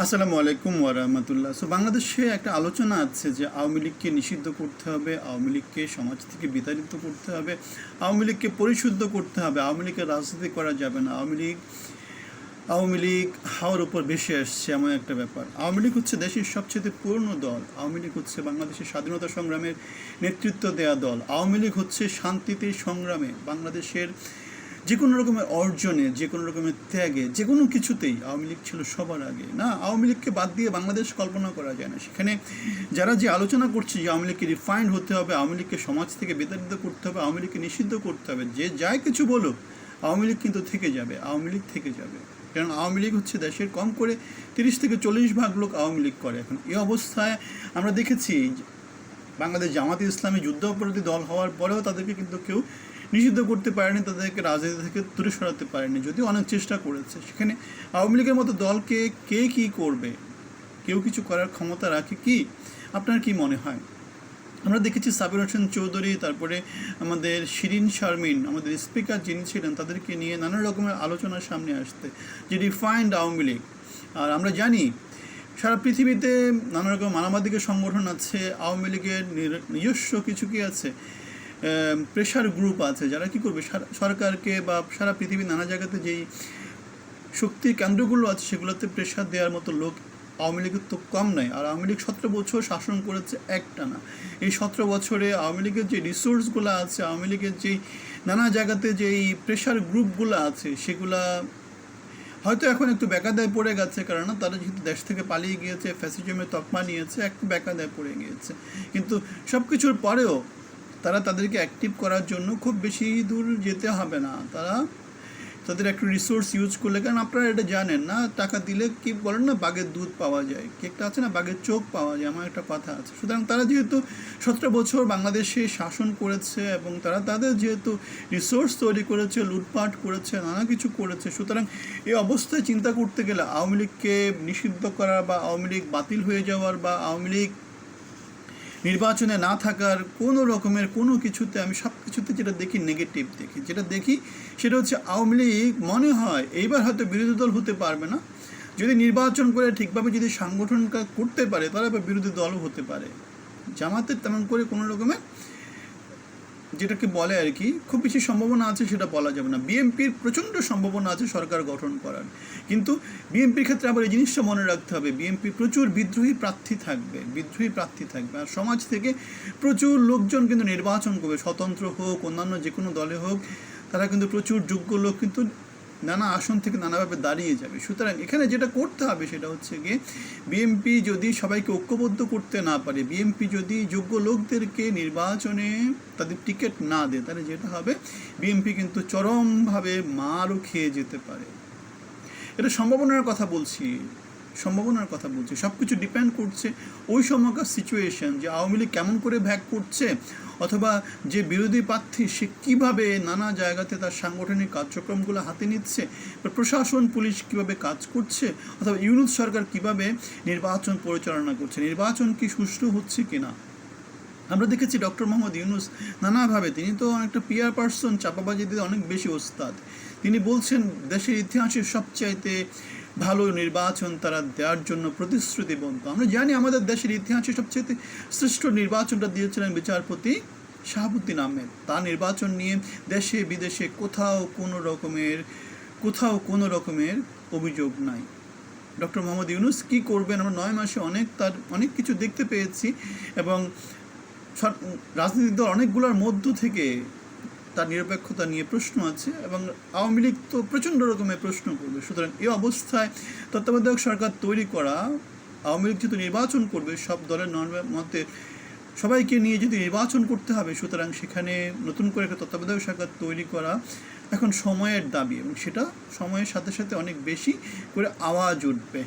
আসসালামু আলাইকুম ওরহমতুল্লাহ সো বাংলাদেশে একটা আলোচনা আছে যে আওয়ামী লীগকে নিষিদ্ধ করতে হবে, আওয়ামী লীগকে সমাজ থেকে বিতাড়িত করতে হবে, আওয়ামী লীগকে পরিশুদ্ধ করতে হবে, আওয়ামী লীগের রাজনীতি করা যাবে না। আওয়ামী লীগ আওয়ামী লীগ হাওয়ার উপর ভেসে আসছে এমন একটা ব্যাপার। আওয়ামী লীগ হচ্ছে দেশের সবচেয়ে পুরনো দল। আওয়ামী লীগ হচ্ছে বাংলাদেশের স্বাধীনতা সংগ্রামের নেতৃত্ব দেয়া দল। আওয়ামী লীগ হচ্ছে শান্তিতে সংগ্রামে বাংলাদেশের যে কোনো রকমের অর্জনে যে কোনো রকমের ত্যাগে যে কোনো কিছুতেই আওয়ামী লীগ ছিল সবার আগে। না, আওয়ামী লীগকে বাদ দিয়ে বাংলাদেশ কল্পনা করা যায় না। সেখানে যারা যে আলোচনা করছে যে আওয়ামী লীগকে রিফাইন্ড হতে হবে, আওয়ামী লীগকে সমাজ থেকে বিতাড়িত করতে হবে, আওয়ামী লীগকে নিষিদ্ধ করতে হবে, যে যাই কিছু বলুক, আওয়ামী লীগ কিন্তু থেকে যাবে, আওয়ামী লীগ থেকে যাবে। কারণ আওয়ামী লীগ হচ্ছে দেশের কম করে তিরিশ থেকে চল্লিশ ভাগ লোক আওয়ামী লীগ করে। এখন এই অবস্থায় আমরা দেখেছি বাংলাদেশ জামাতে ইসলামী যুদ্ধ অপরাধী দল হওয়ার পরেও তাদেরকে কিন্তু কেউ নিষিদ্ধ করতে পারেনি, তাদেরকে রাজনীতি থেকে দূরে সরাতে পারেনি, যদিও অনেক চেষ্টা করেছে। সেখানে আওয়ামী লীগের মতো দলকে কে কি করবে? কেউ কিছু করার ক্ষমতা রাখে কি? আপনার কি মনে হয়? আমরা দেখেছি সাবির হোসেন চৌধুরী, তারপরে আমাদের শিরিন শারমিন, আমাদের স্পিকার যিনি ছিলেন, তাদেরকে নিয়ে নানা রকমের আলোচনার সামনে আসতে, যে রিফাইন্ড আওয়ামী লীগ। আর আমরা জানি সারা পৃথিবীতে নানা রকম মানবাধিকার সংগঠন আছে, আওয়ামী লীগের নিজস্ব কিছু কি আছে? প্রেশার গ্রুপ আছে, যারা কি করবে? সার- সরকারকে বা সারা পৃথিবীর নানা জায়গাতে যেই শক্তির কেন্দ্রগুলো আছে, সেগুলোতে প্রেশার দেওয়ার মতো লোক আওয়ামী লীগের তো কম নয় আর আওয়ামী লীগ সতেরো বছর শাসন করেছে একটানা এই সতেরো বছরে আওয়ামী লীগের যে রিসোর্সগুলো আছে, আওয়ামী লীগের যেই নানা জায়গাতে যেই প্রেশার গ্রুপগুলো আছে, সেগুলা হয়তো এখন একটু বেকাদায় পড়ে গেছে কারণ তারা যেহেতু দেশ থেকে পালিয়ে গিয়েছে, ফ্যাসিজমের তকমা নিয়েছে, একটু বেকাদায় পড়ে গিয়েছে। কিন্তু সব কিছুর পরেও তারা তাদেরকে অ্যাক্টিভ করার জন্য খুব বেশি দূর যেতে হবে না। তারা তাদের একটু রিসোর্স ইউজ করলে, কারণ আপনারা এটা জানেন না, টাকা দিলে কি বলেন না, বাঘের দুধ পাওয়া যায়। কি একটা আছে না, বাঘের চোখ পাওয়া যায় আমার একটা কথা আছে। সুতরাং তারা যেহেতু সতেরো বছর বাংলাদেশে শাসন করেছে এবং তারা তাদের যেহেতু রিসোর্স তৈরি করেছে, লুটপাট করেছে, নানা কিছু করেছে, সুতরাং এই অবস্থায় চিন্তা করতে গেলে আওয়ামী লীগকে নিষিদ্ধ করা বা আওয়ামী লীগ বাতিল হয়ে যাওয়ার বা আওয়ামী লীগ নির্বাচনে না থাকার কোনো রকমের কোনো কিছুতে আমি সব কিছুতে যেটা দেখি নেগেটিভ দেখি। যেটা দেখি সেটা হচ্ছে আওয়ামী লীগ মনে হয় এইবার হয়তো বিরোধী দল হতে পারবে না। যদি নির্বাচন করে ঠিকভাবে যদি সাংগঠন করতে পারে, তাহলে বিরোধী দলও হতে পারে। জামাতের তেমন করে কোনো রকমের যেটাকে বলে আর কি, খুব বেশি সম্ভাবনা আছে সেটা বলা যাবে না। বিএনপির প্রচণ্ড সম্ভাবনা আছে সরকার গঠন করার। কিন্তু বিএনপির ক্ষেত্রে আবার এই জিনিসটা মনে রাখতে হবে, বিএনপি প্রচুর বিদ্রোহী প্রার্থী থাকবে, বিদ্রোহী প্রার্থী থাকবে। আর সমাজ থেকে প্রচুর লোকজন কিন্তু নির্বাচন করবে, স্বতন্ত্র হোক, অন্যান্য যে কোনো দলে হোক, তারা কিন্তু প্রচুর যোগ্য লোক কিন্তু নানা আসন থেকে নানাভাবে দাঁড়িয়ে যাবে। সুতরাং এখানে যেটা করতে হবে সেটা হচ্ছে গিয়ে বিএনপি যদি সবাইকে ঐক্যবদ্ধ করতে না পারে বিএনপি যদি যোগ্য লোকদেরকে নির্বাচনে তাদের টিকিট না দেয়, তাহলে যেটা হবে বিএনপি কিন্তু চরমভাবে মারও খেয়ে যেতে পারে। এটা সম্ভাবনার কথা বলছি। সম্ভাবনার কথা বলছি। সব কিছু ডিপেন্ড করছে ওই সময়কার সিচুয়েশন যে আওয়ামী লীগ কেমন করে ভ্যাগ করছে অথবা যে বিরোধী প্রার্থী সে কীভাবে নানা জায়গাতে তার সাংগঠনিক কার্যক্রমগুলো হাতে নিচ্ছে প্রশাসন, পুলিশ কীভাবে কাজ করছে, অথবা ইউনুস সরকার কীভাবে নির্বাচন পরিচালনা করছে, নির্বাচন কি সুষ্ঠু হচ্ছে কিনা? আমরা দেখেছি ডক্টর মোহাম্মদ ইউনুস নানাভাবে, তিনি তো একটা পিয়ার পার্সন চাপাবাজিতে অনেক বেশি ওস্তাদ। তিনি বলছেন, দেশের ইতিহাসের সবচাইতে ভালো নির্বাচন তারা দেওয়ার জন্য প্রতিশ্রুতিবদ্ধ আমরা জানি আমাদের দেশের ইতিহাসে সবচেয়ে শ্রেষ্ঠ নির্বাচনটা দিয়েছিলেন বিচারপতি শাহাবুদ্দিন আহমেদ। তার নির্বাচন নিয়ে দেশে বিদেশে কোথাও কোনো রকমের, কোথাও কোনো রকমের অভিযোগ নাই। ডক্টর মোহাম্মদ ইউনুস কী করবেন? আমরা নয় মাসে অনেক তার, অনেক কিছু দেখতে পেয়েছি এবং রাজনৈতিক দল অনেকগুলোর মধ্য থেকে তার নিরপেক্ষতা নিয়ে প্রশ্ন আছে এবং আওয়ামী লীগ তো প্রচণ্ড রকমের প্রশ্ন করবে। সুতরাং এই অবস্থায় তত্ত্বাবধায়ক সরকার তৈরি করা, আওয়ামী লীগ যেহেতু নির্বাচন করবে, সব দলের মতে সবাইকে নিয়ে যদি নির্বাচন করতে হবে, সুতরাং সেখানে নতুন করে একটা তত্ত্বাবধায়ক সরকার তৈরি করা এখন সময়ের দাবি এবং সেটা সময়ের সাথে সাথে অনেক বেশি করে আওয়াজ উঠবে।